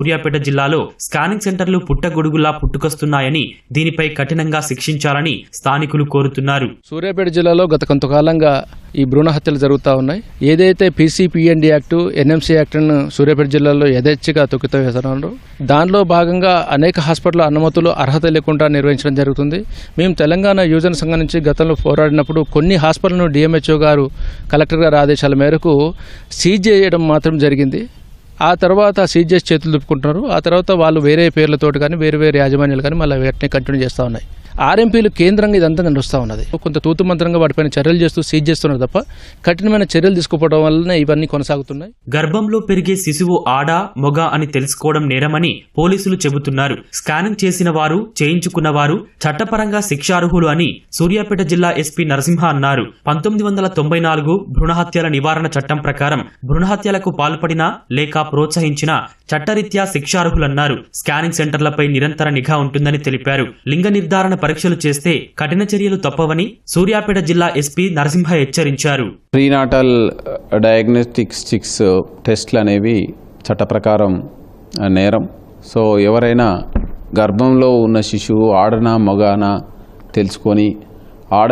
సూర్యాపేట జిల్లాలో స్కానింగ్ సెంటర్లు పుట్టగొడుగులా పుట్టుకొస్తున్నాయని దీనిపై కఠినంగా శిక్షించాలని స్థానికులు కోరుతున్నారు. సూర్యాపేట జిల్లాలో గత కొంతకాలంగా ఈ భ్రూణ హత్యలు జరుగుతూ ఉన్నాయి. ఏదైతే పీసీపీఎన్డీ యాక్ట్ ఎన్ఎంసీ యాక్ట్ను సూర్యాపేట జిల్లాలో యథేచ్ఛగా తొక్కితో వేస్తున్నారు దానిలో భాగంగా అనేక హాస్పిటల్ అనుమతులు అర్హత లేకుండా నిర్వహించడం జరుగుతుంది. మేము తెలంగాణ యువజన సంఘం నుంచి గతంలో పోరాడినప్పుడు కొన్ని హాస్పిటల్ను డిఎంహెచ్ఓ గారు కలెక్టర్ గారి ఆదేశాల మేరకు సీజ్ చేయడం మాత్రం జరిగింది. ఆ తర్వాత సీజ్ చేసి చేతులు దుప్పుకుంటున్నారు ఆ తర్వాత వాళ్ళు వేరే పేర్లతోటి కానీ వేరే వేరే యాజమాన్యాలు కానీ మళ్ళీ వాటిని కంటిన్యూ చేస్తూ ఉన్నాయి. ఆర్ఎంపీలు కేంద్రంగా ఇదంతా నడుస్తూ ఉన్నది. కొంత తూతు మంత్రంగా వాటిపైన చర్యలు చేస్తూ సీజ్ చేస్తున్నారు తప్ప కఠినమైన చర్యలు తీసుకోవడం వల్లనే ఇవన్నీ కొనసాగుతున్నాయి. గర్భంలో పెరిగే శిశువు ఆడ మొగ అని తెలుసుకోవడం నేరమని పోలీసులు చెబుతున్నారు. స్కానింగ్ చేసిన వారు చేయించుకున్న వారు చట్టపరంగా శిక్షార్హులు అని సూర్యాపేట జిల్లా ఎస్పీ నరసింహ అన్నారు. పంతొమ్మిది వందల తొంభై నాలుగు భ్రూణహత్యల నివారణ చట్టం ప్రకారం భ్రూణహత్యలకు పాల్పడినా లేక ప్రోత్సహించినా చట్టరీత్యా శిక్షార్హులన్నారు. స్కానింగ్ సెంటర్లపై నిరంతర నిఘా ఉంటుందని తెలిపారు. లింగ నిర్ధారణ పరీక్షలు చేస్తే కఠిన చర్యలు తప్పవని సూర్యాపేట జిల్లా ఎస్పీ నరసింహ హెచ్చరించారు. ప్రీనాటల్ డయాగ్నోస్టిక్స్ టెస్ట్లు అనేవి చట్ట ప్రకారం uh, నేరం. సో ఎవరైనా గర్భంలో ఉన్న శిశువు ఆడనా మగానా తెలుసుకొని